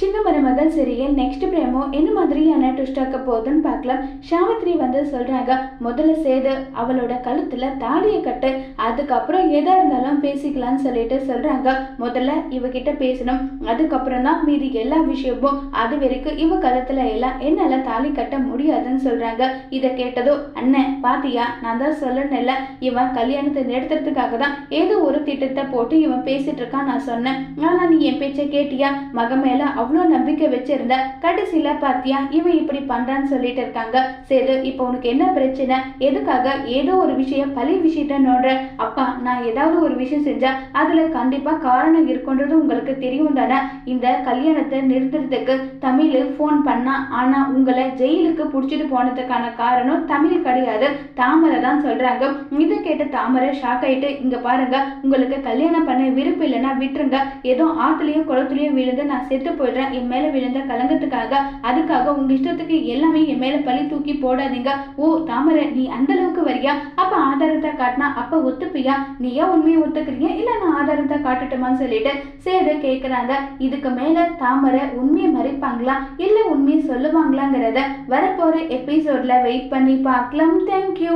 சின்ன மருமகள் serial next பிரேமோ என்ன மாதிரியான ட்விஸ்டாக்க போகுதுன்னு பார்க்கலாம். சாவித்ரி வந்து சொல்றாங்க முதல்ல சேது அவளோட கழுத்துல தாலியை கட்டு அதுக்கப்புறம் எதா இருந்தாலும் பேசிக்கலாம்னு சொல்லிட்டு சொல்றாங்க. முதல்ல இவகிட்ட பேசணும் அதுக்கப்புறம் தான் மீதி எல்லா விஷயமும் அது வரைக்கும் இவ கழுத்துல எல்லாம் என்னால தாலி கட்ட முடியாதுன்னு சொல்றாங்க. இதை கேட்டதோ அண்ணன் பாத்தியா நான் தான் சொல்லணும்ல இவன் கல்யாணத்தை நிறுத்துறதுக்காக தான் ஏதோ ஒரு திட்டத்தை போட்டு இவன் பேசிட்டு இருக்கான் நான் சொன்னேன். ஆனா நீ என் பேச்சை கேட்டியா? மக மேல அவ்வளோ நம்பிக்கை வச்சிருந்த கடைசியில் பார்த்தியா இவன் இப்படி பண்ணுறான்னு சொல்லிட்டு இருக்காங்க. சரி இப்போ உனக்கு என்ன பிரச்சனை? எதுக்காக ஏதோ ஒரு விஷயம் பழி விஷயத்த நோடுற அப்பா நான் ஏதாவது ஒரு விஷயம் செஞ்சால் அதில் கண்டிப்பாக காரணம் இருக்குன்றது உங்களுக்கு தெரியும் தானே? இந்த கல்யாணத்தை நிறுத்துறதுக்கு தமிழ் ஃபோன் பண்ணா ஆனால் உங்களை ஜெயிலுக்கு பிடிச்சிட்டு போனதுக்கான காரணம் தமிழ் கிடையாது. தாமரை தான் சொல்கிறாங்க இதை கேட்ட தாமரை ஷாக் ஆயிட்டு இங்கே பாருங்க உங்களுக்கு கல்யாணம் பண்ண விருப்பம் இல்லைன்னா விட்டுருங்க. ஏதோ ஆற்றுலையும் குளத்துலையும் விழுந்து நான் செத்து போயிடுறேன். என் மேல விழுந்த கலங்கத்துக்காக அதுக்காக உங்க இஷ்டத்துக்கு எல்லாமே என் மேல பழி தூக்கி போடாதீங்க. ஓ தாமரை நீ அந்த அளவுக்கு வரியா? அப்ப ஆதாரத்தை காட்டினா அப்ப ஒத்துப்பியா? நீ ஏன் உண்மையை ஒத்துக்கிறீங்க? இல்ல நான் ஆதாரத்தை காட்டட்டுமான்னு சொல்லிட்டு சேது கேக்குறாங்க. இதுக்கு மேல தாமரை உண்மையை மறைப்பாங்களா? இல்ல உண்மையை சொல்லுவாங்களாங்கிறத வரப்போற எபிசோட்ல வெயிட் பண்ணி பார்க்கலாம். தேங்க்யூ